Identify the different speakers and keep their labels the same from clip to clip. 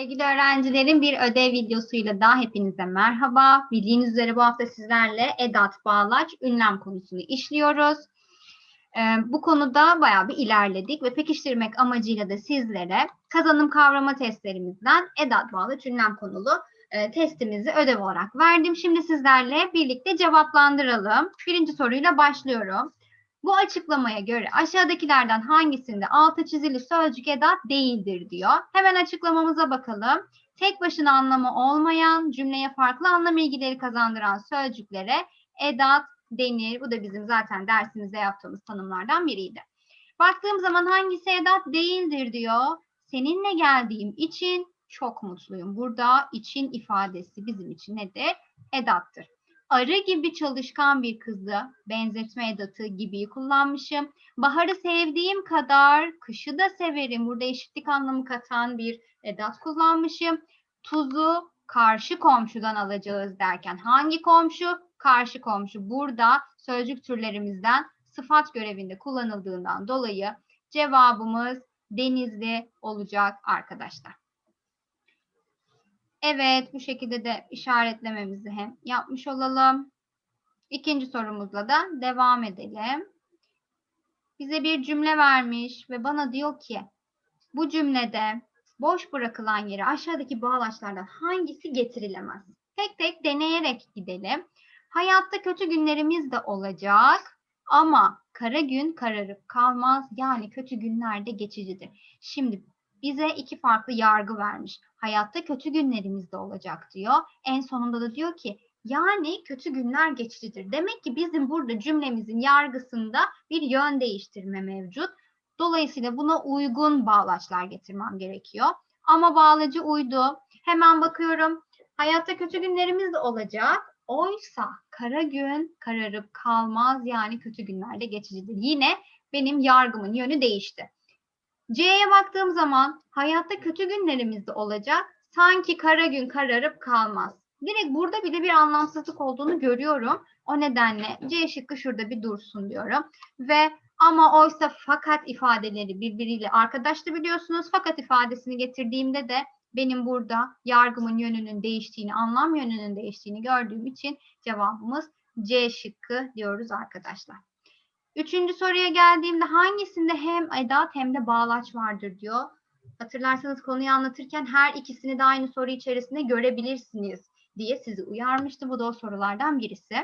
Speaker 1: Sevgili öğrencilerim bir ödev videosuyla daha hepinize merhaba. Bildiğiniz üzere bu hafta sizlerle edat, bağlaç, ünlem konusunu işliyoruz. Ee, bu konuda bayağı bir ilerledik ve pekiştirmek amacıyla da sizlere kazanım kavrama testlerimizden edat, bağlaç, ünlem konulu e, testimizi ödev olarak verdim. Şimdi sizlerle birlikte cevaplandıralım. Birinci soruyla başlıyorum. Bu açıklamaya göre aşağıdakilerden hangisinde altı çizili sözcük edat değildir diyor. Hemen açıklamamıza bakalım. Tek başına anlamı olmayan, cümleye farklı anlam ilgileri kazandıran sözcüklere edat denir. Bu da bizim zaten dersimizde yaptığımız tanımlardan biriydi. Baktığım zaman hangisi edat değildir diyor. Seninle geldiğim için çok mutluyum. Burada için ifadesi bizim için nedir? Edattır arı gibi çalışkan bir kızı benzetme edatı gibi kullanmışım. Baharı sevdiğim kadar kışı da severim. Burada eşitlik anlamı katan bir edat kullanmışım. Tuzu karşı komşudan alacağız derken hangi komşu? Karşı komşu. Burada sözcük türlerimizden sıfat görevinde kullanıldığından dolayı cevabımız denizli olacak arkadaşlar. Evet, bu şekilde de işaretlememizi hem yapmış olalım. İkinci sorumuzla da devam edelim. Bize bir cümle vermiş ve bana diyor ki bu cümlede boş bırakılan yere aşağıdaki bağlaçlardan hangisi getirilemez? Tek tek deneyerek gidelim. Hayatta kötü günlerimiz de olacak ama kara gün kararıp kalmaz. Yani kötü günler de geçicidir. Şimdi bize iki farklı yargı vermiş. Hayatta kötü günlerimiz de olacak diyor. En sonunda da diyor ki yani kötü günler geçicidir. Demek ki bizim burada cümlemizin yargısında bir yön değiştirme mevcut. Dolayısıyla buna uygun bağlaçlar getirmem gerekiyor. Ama bağlacı uydu. Hemen bakıyorum. Hayatta kötü günlerimiz de olacak. Oysa kara gün kararıp kalmaz yani kötü günlerde geçicidir. Yine benim yargımın yönü değişti. C'ye baktığım zaman hayatta kötü günlerimiz de olacak. Sanki kara gün kararıp kalmaz. Direkt burada bile bir anlamsızlık olduğunu görüyorum. O nedenle C şıkkı şurada bir dursun diyorum. Ve ama oysa fakat ifadeleri birbiriyle arkadaştı biliyorsunuz. Fakat ifadesini getirdiğimde de benim burada yargımın yönünün değiştiğini, anlam yönünün değiştiğini gördüğüm için cevabımız C şıkkı diyoruz arkadaşlar. Üçüncü soruya geldiğimde hangisinde hem edat hem de bağlaç vardır diyor. Hatırlarsanız konuyu anlatırken her ikisini de aynı soru içerisinde görebilirsiniz diye sizi uyarmıştı. Bu da o sorulardan birisi.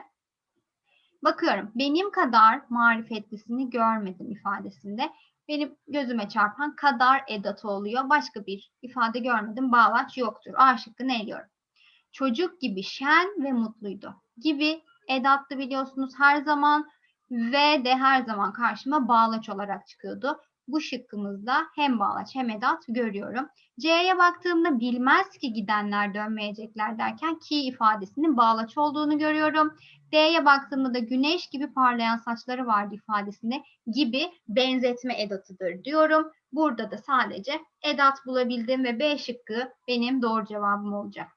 Speaker 1: Bakıyorum benim kadar marifetlisini görmedim ifadesinde. Benim gözüme çarpan kadar edatı oluyor. Başka bir ifade görmedim. Bağlaç yoktur. A şıkkını eliyorum. Çocuk gibi şen ve mutluydu. Gibi edatlı biliyorsunuz her zaman ve de her zaman karşıma bağlaç olarak çıkıyordu. Bu şıkkımızda hem bağlaç hem edat görüyorum. C'ye baktığımda bilmez ki gidenler dönmeyecekler derken ki ifadesinin bağlaç olduğunu görüyorum. D'ye baktığımda da güneş gibi parlayan saçları vardı ifadesinde gibi benzetme edatıdır diyorum. Burada da sadece edat bulabildim ve B şıkkı benim doğru cevabım olacak.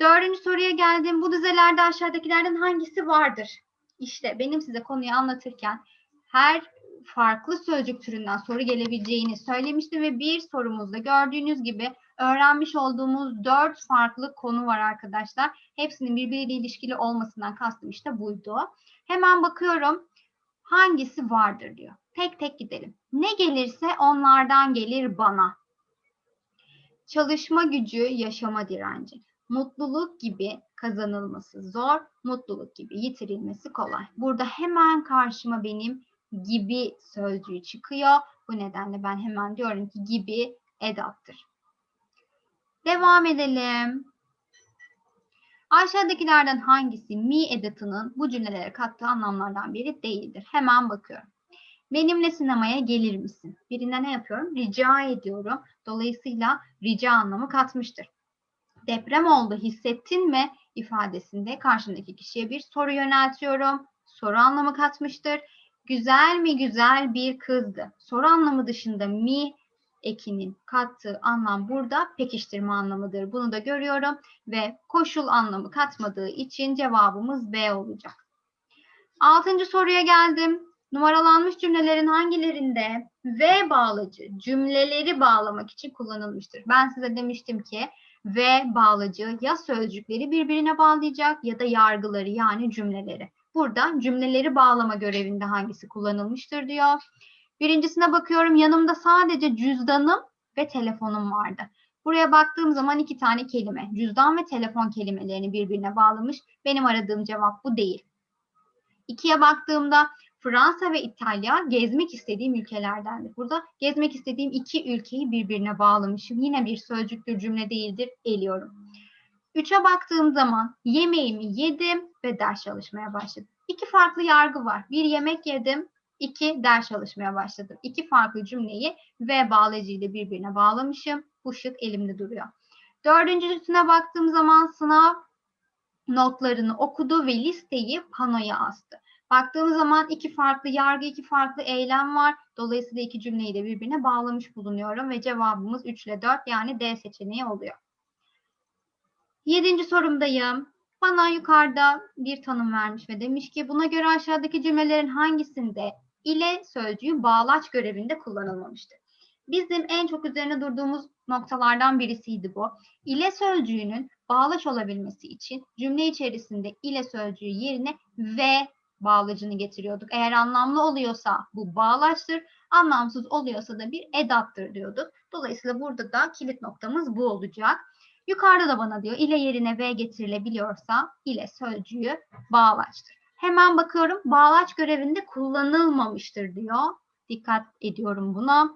Speaker 1: Dördüncü soruya geldim. Bu dizelerde aşağıdakilerden hangisi vardır? İşte benim size konuyu anlatırken her farklı sözcük türünden soru gelebileceğini söylemiştim ve bir sorumuzda gördüğünüz gibi öğrenmiş olduğumuz dört farklı konu var arkadaşlar. Hepsinin birbiriyle ilişkili olmasından kastım işte buydu. Hemen bakıyorum hangisi vardır diyor. Tek tek gidelim. Ne gelirse onlardan gelir bana. Çalışma gücü, yaşama direnci. Mutluluk gibi kazanılması zor, mutluluk gibi yitirilmesi kolay. Burada hemen karşıma benim gibi sözcüğü çıkıyor. Bu nedenle ben hemen diyorum ki gibi edattır. Devam edelim. Aşağıdakilerden hangisi mi edatının bu cümlelere kattığı anlamlardan biri değildir? Hemen bakıyorum. Benimle sinemaya gelir misin? Birine ne yapıyorum? Rica ediyorum. Dolayısıyla rica anlamı katmıştır. Deprem oldu hissettin mi? ifadesinde karşımdaki kişiye bir soru yöneltiyorum. Soru anlamı katmıştır. Güzel mi güzel bir kızdı. Soru anlamı dışında mi ekinin kattığı anlam burada pekiştirme anlamıdır. Bunu da görüyorum ve koşul anlamı katmadığı için cevabımız B olacak. Altıncı soruya geldim. Numaralanmış cümlelerin hangilerinde ve bağlacı cümleleri bağlamak için kullanılmıştır? Ben size demiştim ki ve bağlacı ya sözcükleri birbirine bağlayacak ya da yargıları yani cümleleri. Burada cümleleri bağlama görevinde hangisi kullanılmıştır diyor. Birincisine bakıyorum yanımda sadece cüzdanım ve telefonum vardı. Buraya baktığım zaman iki tane kelime cüzdan ve telefon kelimelerini birbirine bağlamış. Benim aradığım cevap bu değil. İkiye baktığımda Fransa ve İtalya gezmek istediğim ülkelerdendir. Burada gezmek istediğim iki ülkeyi birbirine bağlamışım. Yine bir sözcüktür, cümle değildir. Eliyorum. Üçe baktığım zaman yemeğimi yedim ve ders çalışmaya başladım. İki farklı yargı var. Bir yemek yedim, iki ders çalışmaya başladım. İki farklı cümleyi ve bağlayıcıyla birbirine bağlamışım. Bu şık elimde duruyor. Dördüncüsüne baktığım zaman sınav notlarını okudu ve listeyi panoya astı. Baktığımız zaman iki farklı yargı, iki farklı eylem var. Dolayısıyla iki cümleyi de birbirine bağlamış bulunuyorum ve cevabımız 3 ile 4 yani D seçeneği oluyor. Yedinci sorumdayım. Bana yukarıda bir tanım vermiş ve demiş ki buna göre aşağıdaki cümlelerin hangisinde ile sözcüğü bağlaç görevinde kullanılmamıştır? Bizim en çok üzerine durduğumuz noktalardan birisiydi bu. İle sözcüğünün bağlaç olabilmesi için cümle içerisinde ile sözcüğü yerine ve bağlacını getiriyorduk. Eğer anlamlı oluyorsa bu bağlaçtır, anlamsız oluyorsa da bir edattır diyorduk. Dolayısıyla burada da kilit noktamız bu olacak. Yukarıda da bana diyor ile yerine v getirilebiliyorsa ile sözcüğü bağlaçtır. Hemen bakıyorum bağlaç görevinde kullanılmamıştır diyor. Dikkat ediyorum buna.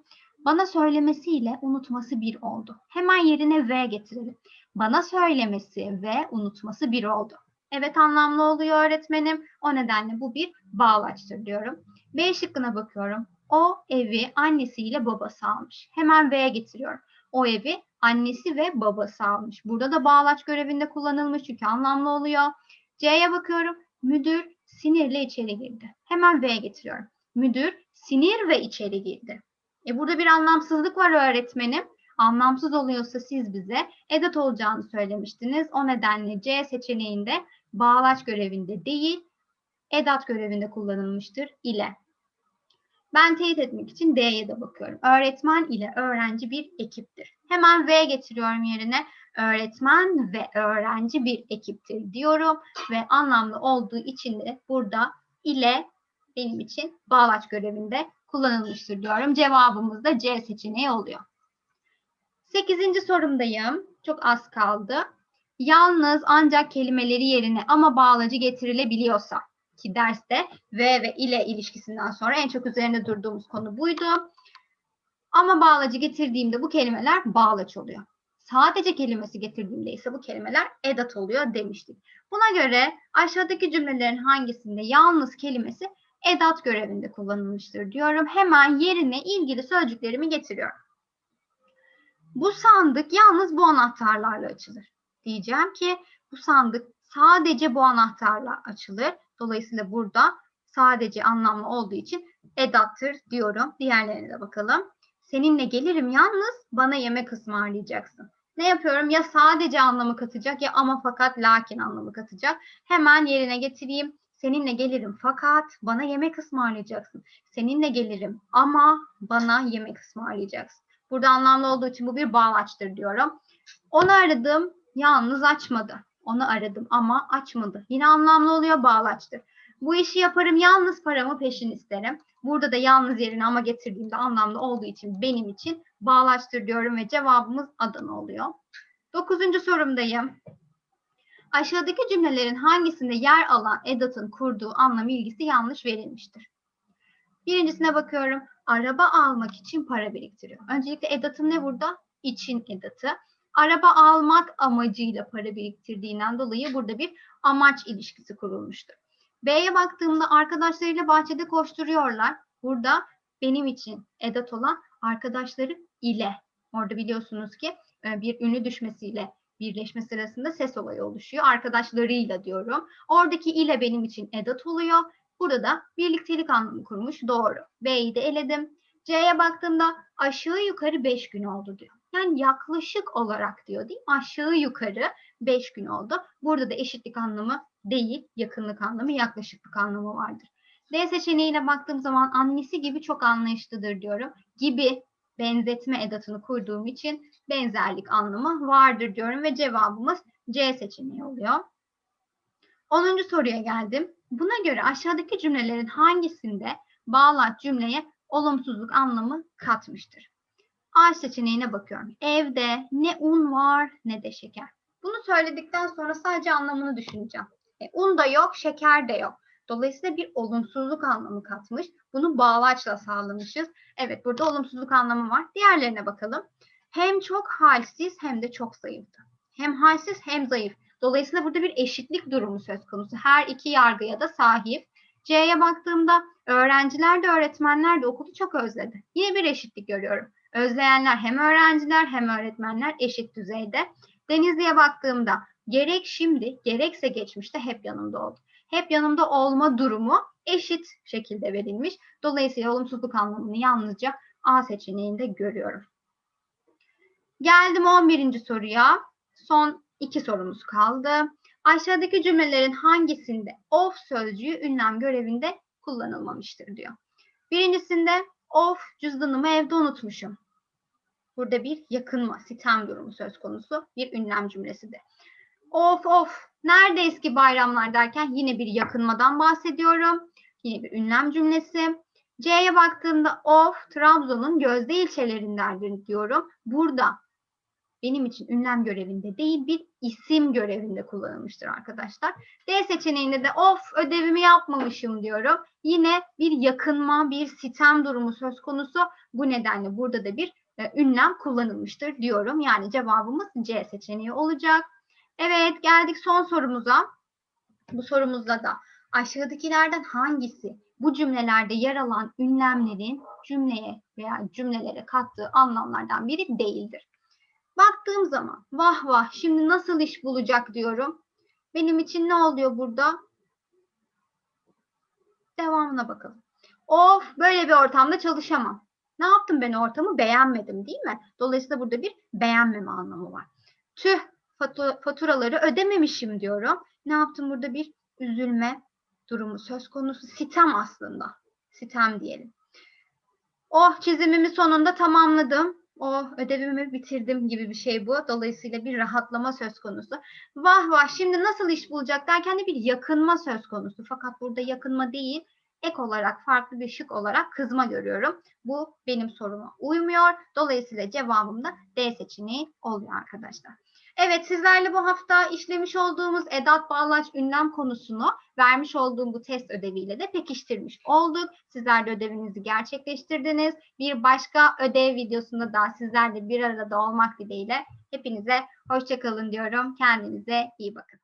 Speaker 1: Bana söylemesiyle unutması bir oldu. Hemen yerine v getirelim. Bana söylemesi ve unutması bir oldu. Evet anlamlı oluyor öğretmenim. O nedenle bu bir bağlaçtır diyorum. B şıkkına bakıyorum. O evi annesiyle babası almış. Hemen V'ye getiriyorum. O evi annesi ve babası almış. Burada da bağlaç görevinde kullanılmış çünkü anlamlı oluyor. C'ye bakıyorum. Müdür sinirle içeri girdi. Hemen V'ye getiriyorum. Müdür sinir ve içeri girdi. E burada bir anlamsızlık var öğretmenim. Anlamsız oluyorsa siz bize edat olacağını söylemiştiniz. O nedenle C seçeneğinde bağlaç görevinde değil, edat görevinde kullanılmıştır ile. Ben teyit etmek için D'ye de bakıyorum. Öğretmen ile öğrenci bir ekiptir. Hemen V getiriyorum yerine. Öğretmen ve öğrenci bir ekiptir diyorum ve anlamlı olduğu için de burada ile benim için bağlaç görevinde kullanılmıştır diyorum. Cevabımız da C seçeneği oluyor. Sekizinci sorumdayım. Çok az kaldı. Yalnız ancak kelimeleri yerine ama bağlacı getirilebiliyorsa ki derste ve ve ile ilişkisinden sonra en çok üzerinde durduğumuz konu buydu. Ama bağlacı getirdiğimde bu kelimeler bağlaç oluyor. Sadece kelimesi getirdiğimde ise bu kelimeler edat oluyor demiştik. Buna göre aşağıdaki cümlelerin hangisinde yalnız kelimesi edat görevinde kullanılmıştır diyorum. Hemen yerine ilgili sözcüklerimi getiriyorum. Bu sandık yalnız bu anahtarlarla açılır. Diyeceğim ki bu sandık sadece bu anahtarla açılır. Dolayısıyla burada sadece anlamlı olduğu için edattır diyorum. Diğerlerine de bakalım. Seninle gelirim yalnız bana yemek ısmarlayacaksın. Ne yapıyorum? Ya sadece anlamı katacak ya ama fakat lakin anlamı katacak. Hemen yerine getireyim. Seninle gelirim fakat bana yemek ısmarlayacaksın. Seninle gelirim ama bana yemek ısmarlayacaksın. Burada anlamlı olduğu için bu bir bağlaçtır diyorum. Onu aradım yalnız açmadı. Onu aradım ama açmadı. Yine anlamlı oluyor bağlaçtır. Bu işi yaparım yalnız paramı peşin isterim. Burada da yalnız yerine ama getirdiğimde anlamlı olduğu için benim için bağlaçtır diyorum ve cevabımız Adana oluyor. Dokuzuncu sorumdayım. Aşağıdaki cümlelerin hangisinde yer alan edatın kurduğu anlam ilgisi yanlış verilmiştir? Birincisine bakıyorum. Araba almak için para biriktiriyor. Öncelikle edatım ne burada? İçin edatı. Araba almak amacıyla para biriktirdiğinden dolayı burada bir amaç ilişkisi kurulmuştur. B'ye baktığımda arkadaşlarıyla bahçede koşturuyorlar. Burada benim için edat olan arkadaşları ile. Orada biliyorsunuz ki e, bir ünlü düşmesiyle birleşme sırasında ses olayı oluşuyor. Arkadaşlarıyla diyorum. Oradaki ile benim için edat oluyor. Burada da birliktelik anlamı kurmuş. Doğru. B'yi de eledim. C'ye baktığımda aşağı yukarı 5 gün oldu diyor. Yani yaklaşık olarak diyor değil mi? Aşağı yukarı 5 gün oldu. Burada da eşitlik anlamı değil, yakınlık anlamı, yaklaşıklık anlamı vardır. D seçeneğine baktığım zaman annesi gibi çok anlayışlıdır diyorum. Gibi benzetme edatını kurduğum için benzerlik anlamı vardır diyorum ve cevabımız C seçeneği oluyor. 10. soruya geldim. Buna göre aşağıdaki cümlelerin hangisinde bağlaç cümleye olumsuzluk anlamı katmıştır? A seçeneğine bakıyorum. Evde ne un var ne de şeker. Bunu söyledikten sonra sadece anlamını düşüneceğim. E, un da yok, şeker de yok. Dolayısıyla bir olumsuzluk anlamı katmış. Bunu bağlaçla sağlamışız. Evet burada olumsuzluk anlamı var. Diğerlerine bakalım. Hem çok halsiz hem de çok zayıftı. Hem halsiz hem zayıf. Dolayısıyla burada bir eşitlik durumu söz konusu. Her iki yargıya da sahip. C'ye baktığımda öğrenciler de öğretmenler de okulu çok özledi. Yine bir eşitlik görüyorum. Özleyenler hem öğrenciler hem öğretmenler eşit düzeyde. Denizli'ye baktığımda gerek şimdi gerekse geçmişte hep yanımda oldu. Hep yanımda olma durumu eşit şekilde verilmiş. Dolayısıyla olumsuzluk anlamını yalnızca A seçeneğinde görüyorum. Geldim 11. soruya. Son iki sorumuz kaldı. Aşağıdaki cümlelerin hangisinde of sözcüğü ünlem görevinde kullanılmamıştır diyor. Birincisinde of cüzdanımı evde unutmuşum. Burada bir yakınma, sitem durumu söz konusu bir ünlem cümlesidir. Of of nerede eski bayramlar derken yine bir yakınmadan bahsediyorum. Yine bir ünlem cümlesi. C'ye baktığımda of Trabzon'un gözde ilçelerindendir diyorum. Burada benim için ünlem görevinde değil bir isim görevinde kullanılmıştır arkadaşlar. D seçeneğinde de of ödevimi yapmamışım diyorum. Yine bir yakınma, bir sitem durumu söz konusu. Bu nedenle burada da bir e, ünlem kullanılmıştır diyorum. Yani cevabımız C seçeneği olacak. Evet geldik son sorumuza. Bu sorumuzda da aşağıdakilerden hangisi bu cümlelerde yer alan ünlemlerin cümleye veya cümlelere kattığı anlamlardan biri değildir. Baktığım zaman vah vah şimdi nasıl iş bulacak diyorum. Benim için ne oluyor burada? Devamına bakalım. Of böyle bir ortamda çalışamam. Ne yaptım ben ortamı beğenmedim değil mi? Dolayısıyla burada bir beğenmeme anlamı var. Tüh faturaları ödememişim diyorum. Ne yaptım burada bir üzülme durumu söz konusu. Sitem aslında. Sitem diyelim. Oh çizimimi sonunda tamamladım. Oh ödevimi bitirdim gibi bir şey bu. Dolayısıyla bir rahatlama söz konusu. Vah vah şimdi nasıl iş bulacak derken de bir yakınma söz konusu. Fakat burada yakınma değil ek olarak farklı bir şık olarak kızma görüyorum. Bu benim soruma uymuyor. Dolayısıyla cevabım da D seçeneği oluyor arkadaşlar. Evet sizlerle bu hafta işlemiş olduğumuz edat bağlaç ünlem konusunu vermiş olduğum bu test ödeviyle de pekiştirmiş olduk. Sizler de ödevinizi gerçekleştirdiniz. Bir başka ödev videosunda da sizlerle bir arada olmak dileğiyle hepinize hoşçakalın diyorum. Kendinize iyi bakın.